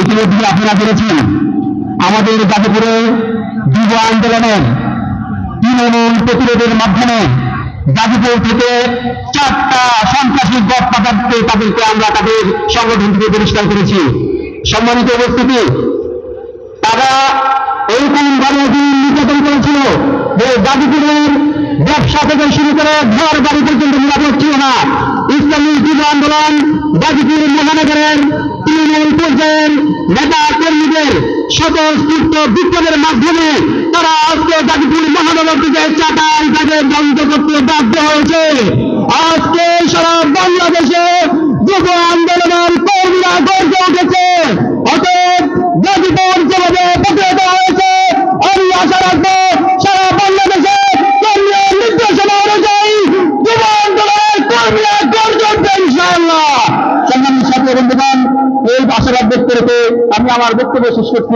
ইতিমধ্যে আপনারা করেছেন। আমাদের গাজীপুরে যুব আন্দোলনের তৃণমূল প্রতিরোধের মাধ্যমে গাজীপুর থেকে চারটা সন্ত্রাসী গড় পাঠাতে তাদেরকে আমরা তাদের সংগঠন থেকে পরিষ্কার করেছি। সম্মানিত উপস্থিতি, তারা এরকম ভাবে একদিন নির্যাতন করেছিল যে গাজীপুরের ব্যবসা থেকে শুরু করে ঘর বাড়ি পর্যন্ত নিরাপদ ছিল না। ইসলামী যুব আন্দোলন গাজীপুর মহানগরের তৃণমূল পর্যায়ের নেতা কর্মীদের স্বতঃস্ফূর্ত বিক্ষোভের মাধ্যমে তারা আজকে গাজীপুর মহানগর থেকে চাটাই তাকে বন্ধ করতে বাধ্য হয়েছে। আশাবাদ ব্যক্ত রেখে আমি আমার বক্তব্য শেষ করছি।